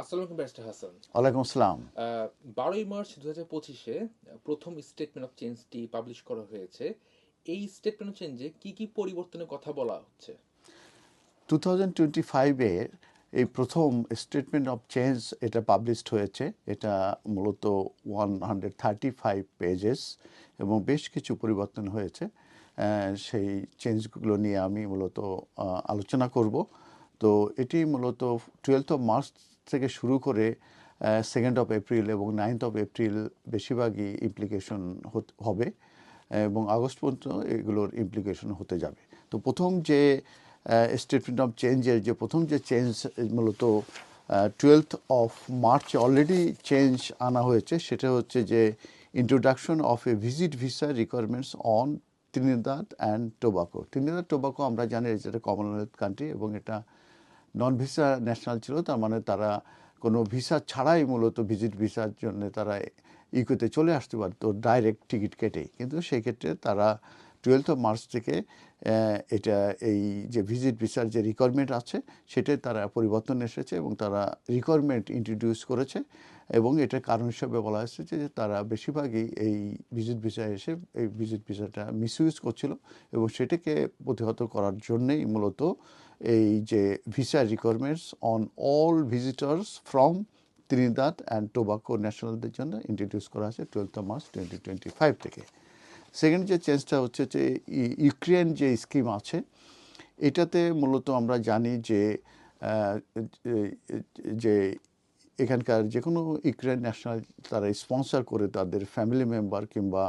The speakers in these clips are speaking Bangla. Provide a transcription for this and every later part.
আসসালামু ব্যারিস্টার হাসান। ওয়ালাইকুম আসসালাম। বারোই মার্চ দু হাজার পঁচিশে প্রথম স্টেটমেন্ট অফ চেঞ্জটি পাবলিশ করা হয়েছে। এই স্টেটমেন্ট অফ চেঞ্জে কি কি পরিবর্তনের কথা বলা হচ্ছে? টু থাউজেন্ড টোয়েন্টি ফাইভের এই প্রথম স্টেটমেন্ট অফ চেঞ্জ এটা পাবলিশড হয়েছে। এটা মূলত one hundred thirty five pages এবং বেশ কিছু পরিবর্তন হয়েছে। সেই চেঞ্জগুলো নিয়ে আমি মূলত আলোচনা করব। তো এটি মূলত টুয়েলথ অফ মার্চ থেকে শুরু করে সেকেন্ড অফ এপ্রিল এবং নাইনথ অফ এপ্রিল বেশিরভাগই ইমপ্লিকেশন হবে, এবং আগস্ট পর্যন্ত এগুলোর ইমপ্লিকেশন হতে যাবে। তো প্রথম যে স্টেটমেন্ট অফ চেঞ্জের যে প্রথম যে চেঞ্জ মূলত twelfth of March already change আনা হয়েছে, সেটা হচ্ছে যে introduction of a visit visa requirements on Trinidad and Tobago Trinidad Tobago আমরা জানি যেটা কমনওয়েলথ কান্ট্রি এবং এটা নন ভিসা ন্যাশনাল ছিল, তার মানে তারা কোনো ভিসা ছাড়াই মূলত ভিজিট ভিসার জন্য তারা ইউকেতে চলে আসতে পারতো ডাইরেক্ট টিকিট কেটেই। কিন্তু সেই ক্ষেত্রে তারা টুয়েলথ অফ মার্চ থেকে এটা এই যে ভিজিট ভিসার যে রিকোয়ারমেন্ট আছে সেটাই তারা পরিবর্তন এসেছে এবং তারা রিকোয়ারমেন্ট ইন্ট্রোডিউস করেছে এবং এটার কারণ হিসেবে বলা হয়েছে যে তারা বেশিরভাগই এই ভিজিট ভিসা এসে এই ভিজিট ভিসাটা মিসইউজ করছিল এবং সেটাকে প্রতিহত করার জন্যেই মূলত এই যে visa requirements on all visitors from Trinidad and Tobago ন্যাশনালদের জন্য ইন্ট্রোডিউস করা হয়েছে twelfth March twenty twenty five থেকে। সেকেন্ড যে চেঞ্জটা হচ্ছে যে ইউক্রেন যে স্কিম আছে, এটাতে মূলত আমরা জানি যে যে এখানকার যে কোনো ইউক্রেন ন্যাশনাল তারা স্পন্সর করে তাদের ফ্যামিলি মেম্বার কিংবা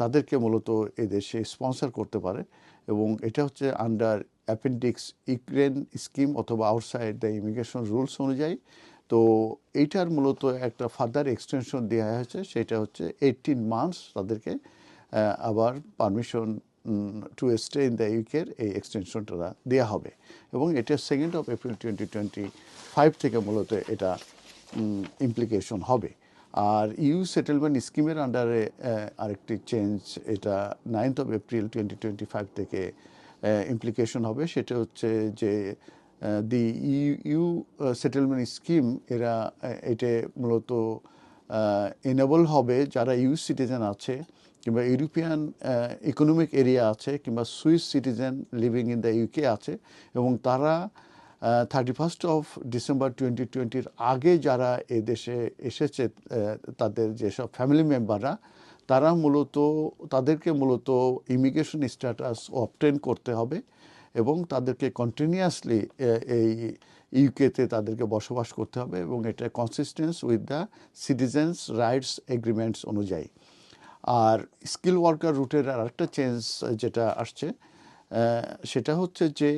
তাদেরকে মূলত এদেশে স্পন্সর করতে পারে এবং এটা হচ্ছে আন্ডার অ্যাপেন্ডিক্স ইউক্রেন স্কিম অথবা আউটসাইড দ্য ইমিগ্রেশন রুলস অনুযায়ী, তো এইটার মূলত একটা ফার্দার এক্সটেনশন দেওয়া হয়েছে, সেটা হচ্ছে এইটিন মান্থস তাদেরকে আবার permission to stay in the ইউকের এই এক্সটেনশনটা দেওয়া হবে। এবং এটা second of April twenty twenty five থেকে মূলত এটা ইমপ্লিকেশন হবে। আর ইউ সেটেলমেন্ট স্কিমের আন্ডারে আরেকটি চেঞ্জ এটা ninth of April twenty twenty five থেকে ইমপ্লিকেশন হবে। সেটা হচ্ছে যে দি ইউ সেটেলমেন্ট স্কিম এরা এটা মূলত এনেবল হবে যারা ইউ সিটিজেন আছে কিংবা ইউরোপিয়ান ইকোনমিক এরিয়া আছে কিংবা Swiss citizen living in the UK আছে এবং তারা thirty first of December twenty টোয়েন্টির আগে যারা এদেশে এসেছে তাদের যেসব ফ্যামিলি মেম্বাররা তারা মূলত, তাদেরকে মূলত ইমিগ্রেশন স্ট্যাটাস অবটেন করতে হবে এবং তাদেরকে কন্টিনিউয়াসলি এই ইউকেতে তাদেরকে বসবাস করতে হবে এবং এটা consistence with the citizens rights agreements অনুযায়ী। আর স্কিল ওয়ার্কার রুটের আর একটা চেঞ্জ যেটা আসছে সেটা হচ্ছে যে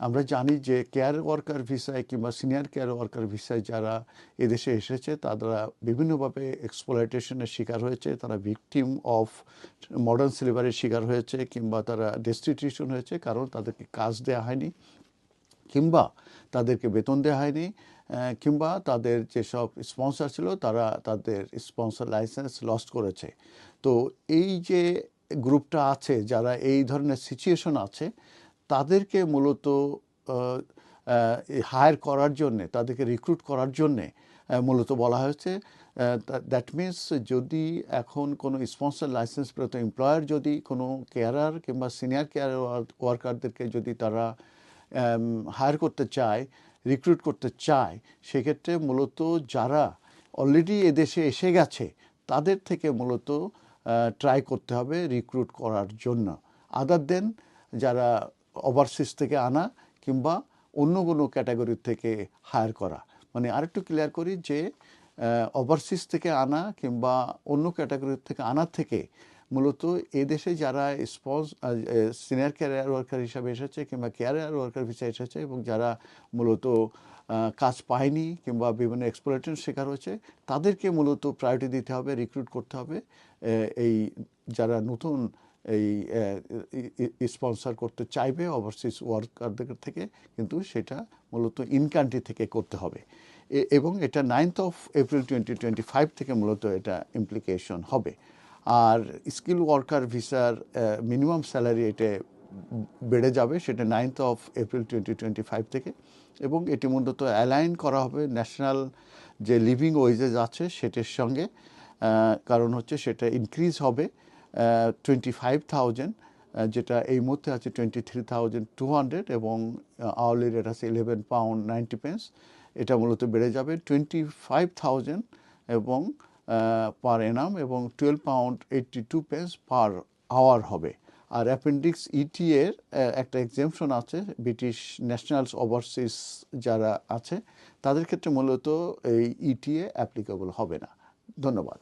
আমরা জানি যে কেয়ার ওয়ার্কার ভিসায় কিংবা সিনিয়র কেয়ার ওয়ার্কার ভিসায় যারা এদেশে এসেছে, তারা বিভিন্নভাবে এক্সপ্লয়টেশনের শিকার হয়েছে, তারা ভিকটিম অফ মডার্ন সিলেবারের শিকার হয়েছে কিংবা তারা ডেস্টিটিউশন হয়েছে কারণ তাদেরকে কাজ দেওয়া হয়নি কিংবা তাদেরকে বেতন দেওয়া হয়নি কিংবা তাদের যেসব স্পন্সর ছিল তারা তাদের স্পন্সর লাইসেন্স লস্ট করেছে। তো এই যে গ্রুপটা আছে, যারা এই ধরনের সিচুয়েশন আছে তাদেরকে মূলত হায়ার করার জন্যে, তাদেরকে রিক্রুট করার জন্যে মূলত বলা হয়েছে দ্যাট মিন্স যদি এখন কোনো স্পন্সর লাইসেন্স প্রাপ্ত এমপ্লয়ার যদি কোনো কেয়ারার কিংবা সিনিয়র কেয়ার ওয়ার্কারদেরকে যদি তারা হায়ার করতে চায় রিক্রুট করতে চায়, সেক্ষেত্রে মূলত যারা অলরেডি এদেশে এসে গেছে, তাদের থেকে মূলত ট্রাই করতে হবে রিক্রুট করার জন্য। আদার দেন যারা ওভারসিজ থেকে আনা কিংবা অন্য কোনো ক্যাটাগরি থেকে হায়ার করা। মানে আরেকটু ক্লিয়ার করি যে ওভারসিজ থেকে আনা কিংবা অন্য ক্যাটাগরি থেকে আনার থেকে মূলত এদেশে যারা স্পন্স সিনিয়র ক্যারিয়ার ওয়ার্কার হিসাবে এসেছে কিংবা ক্যারিয়ার ওয়ার্কার হিসেবে এসেছে এবং যারা মূলত কাজ পায়নি কিংবা বিভিন্ন এক্সপ্লোরেশন শেখার হয়েছে, তাদেরকে মূলত প্রায়োরিটি দিতে হবে রিক্রুট করতে হবে এই যারা নতুন এই স্পন্সর করতে চাইবে ওভারসিজ ওয়ার্কারদের থেকে, কিন্তু সেটা মূলত ইন কান্ট্রি থেকে করতে হবে। এবং এটা ninth of April twenty twenty five থেকে মূলত এটা ইমপ্লিকেশন হবে। আর স্কিল ওয়ার্কার ভিসার মিনিমাম স্যালারি এটা বেড়ে যাবে, সেটা ninth of April twenty twenty five থেকে। এবং এটি মূলত অ্যালাইন করা হবে ন্যাশনাল যে লিভিং ওয়েজেস আছে, সেটির সঙ্গে কারণ হচ্ছে সেটা ইনক্রিজ হবে। টোয়েন্টি ফাইভ থাউজেন্ড যেটা এই মুহূর্তে আছে twenty three thousand two hundred এবং আওয়ারলি রেট আছে ইলেভেন পাউন্ড নাইনটি পেন্স এটা মূলত বেড়ে যাবে টোয়েন্টি ফাইভ থাউজেন্ড এবং পার এনাম এবং twelve pound eighty two pence per hour হবে। আর অ্যাপেন্ডিক্স ইটি এর একটা এক্সেমশন আছে ব্রিটিশ ন্যাশনালস ওভারসিজ যারা আছে, তাদের ক্ষেত্রে মূলত এই ইটিএ অ্যাপ্লিকেবল হবে না। ধন্যবাদ।